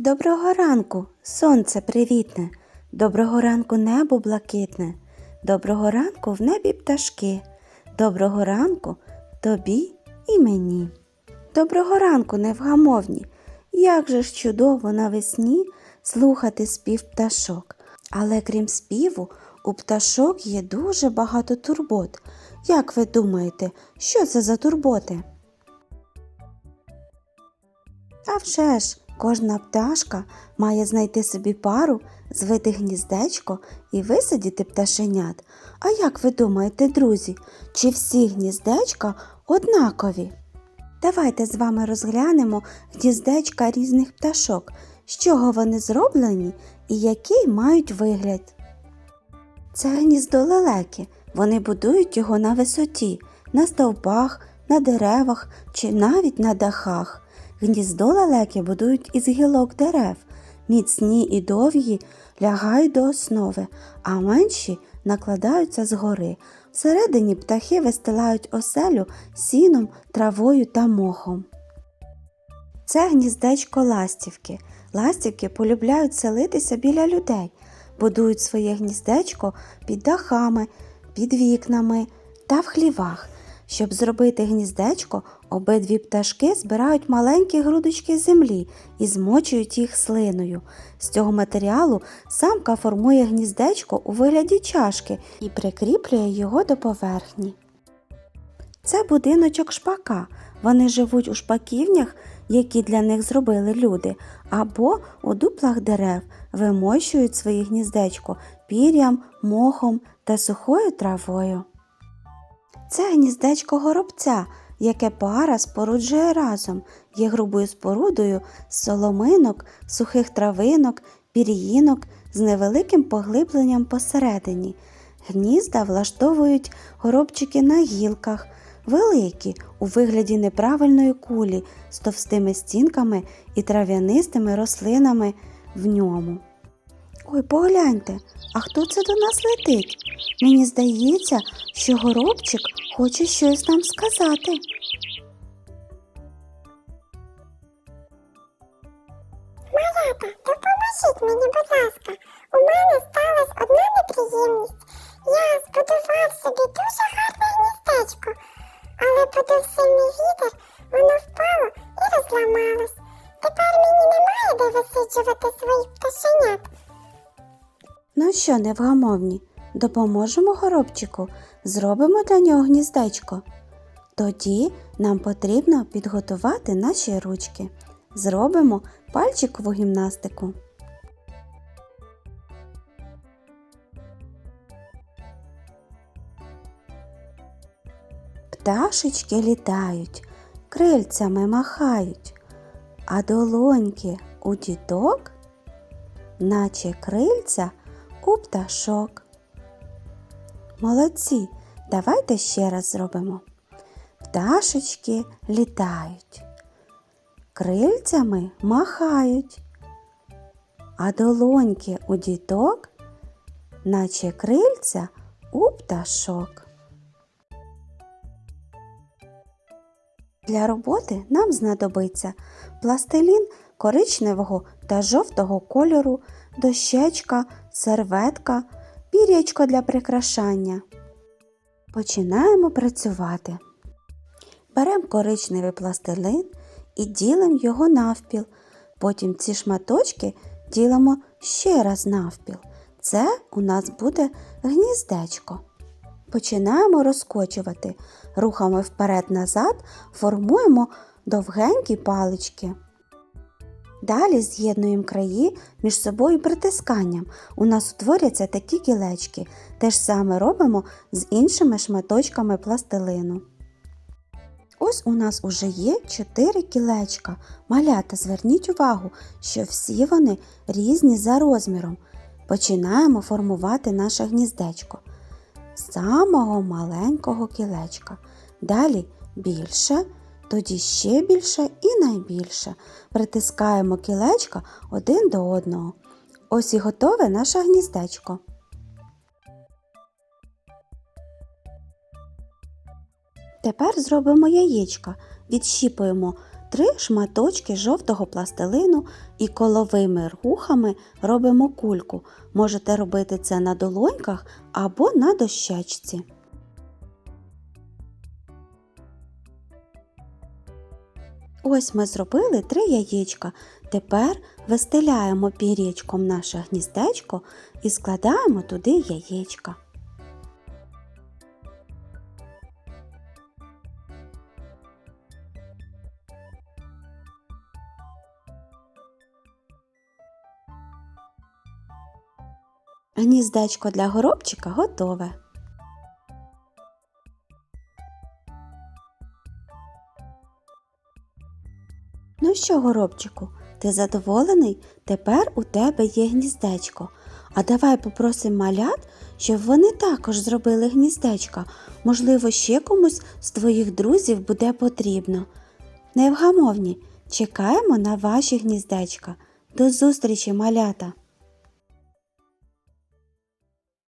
Доброго ранку, сонце привітне, доброго ранку небо блакитне, доброго ранку в небі пташки, доброго ранку тобі і мені. Доброго ранку, невгамовні, як же ж чудово навесні слухати спів пташок. Але крім співу, у пташок є дуже багато турбот. Як ви думаєте, що це за турботи? А вже ж, кожна пташка має знайти собі пару, звити гніздечко і висадити пташенят. А як ви думаєте, друзі, чи всі гніздечка однакові? Давайте з вами розглянемо гніздечка різних пташок, з чого вони зроблені і який мають вигляд. Це гніздо лелеки. Вони будують його на висоті, на стовпах, на деревах чи навіть на дахах. Гніздо лелеки будують із гілок дерев. Міцні і довгі лягають до основи, а менші накладаються згори. Всередині птахи вистилають оселю сіном, травою та мохом. Це гніздечко ластівки. Ластівки полюбляють селитися біля людей, будують своє гніздечко під дахами, під вікнами та в хлівах. Щоб зробити гніздечко, обидві пташки збирають маленькі грудочки землі і змочують їх слиною. З цього матеріалу самка формує гніздечко у вигляді чашки і прикріплює його до поверхні. Це будиночок шпака. Вони живуть у шпаківнях, які для них зробили люди, або у дуплах дерев, вимощують своє гніздечко пір'ям, мохом та сухою травою. Це гніздечко горобця, яке пара споруджує разом, є грубою спорудою з соломинок, сухих травинок, пір'їнок з невеликим поглибленням посередині. Гнізда влаштовують горобчики на гілках, великі у вигляді неправильної кулі з товстими стінками і трав'янистими рослинами в ньому. Ой, погляньте, а хто це до нас летить? Мені здається, що горобчик хоче щось нам сказати. Малята, допоможіть мені, будь ласка. У мене сталася одна неприємність. Я збудував собі дуже гарне гніздечко, але подув сильний вітер, воно впало і розламалось. Тепер мені немає де висиджувати своїх пташенят. Ну що, невгамовні, допоможемо горобчику, зробимо для нього гніздечко. Тоді нам потрібно підготувати наші ручки. Зробимо пальчикову гімнастику. Пташечки літають, крильцями махають, а долоньки у діток, наче крильця у пташок. Молодці, давайте ще раз зробимо. Пташечки літають, крильцями махають, а долоньки у діток, наче крильця у пташок. Для роботи нам знадобиться пластилін коричневого та жовтого кольору, дощечка, серветка, пір'ячко для прикрашання. Починаємо працювати. Беремо коричневий пластилин і ділимо його навпіл. Потім ці шматочки ділимо ще раз навпіл. Це у нас буде гніздечко. Починаємо розкочувати. Рухами вперед-назад формуємо довгенькі палички. Далі з'єднуємо краї між собою притисканням. У нас утворяться такі кілечки. Те ж саме робимо з іншими шматочками пластилину. Ось у нас уже є 4 кілечка. Малята, зверніть увагу, що всі вони різні за розміром. Починаємо формувати наше гніздечко з самого маленького кілечка. Далі більше, тоді ще більше найбільше. Притискаємо кілечка один до одного. Ось і готове наше гніздечко. Тепер зробимо яєчка. Відщіпуємо три шматочки жовтого пластилину і коловими рухами робимо кульку. Можете робити це на долоньках або на дощечці. Ось ми зробили три яєчка. Тепер вистеляємо пір'ячком наше гніздечко і складаємо туди яєчка. Гніздечко для горобчика готове. Ну що, горобчику, ти задоволений? Тепер у тебе є гніздечко. А давай попросимо малят, щоб вони також зробили гніздечка. Можливо, ще комусь з твоїх друзів буде потрібно. Невгамовні, чекаємо на ваші гніздечка. До зустрічі, малята!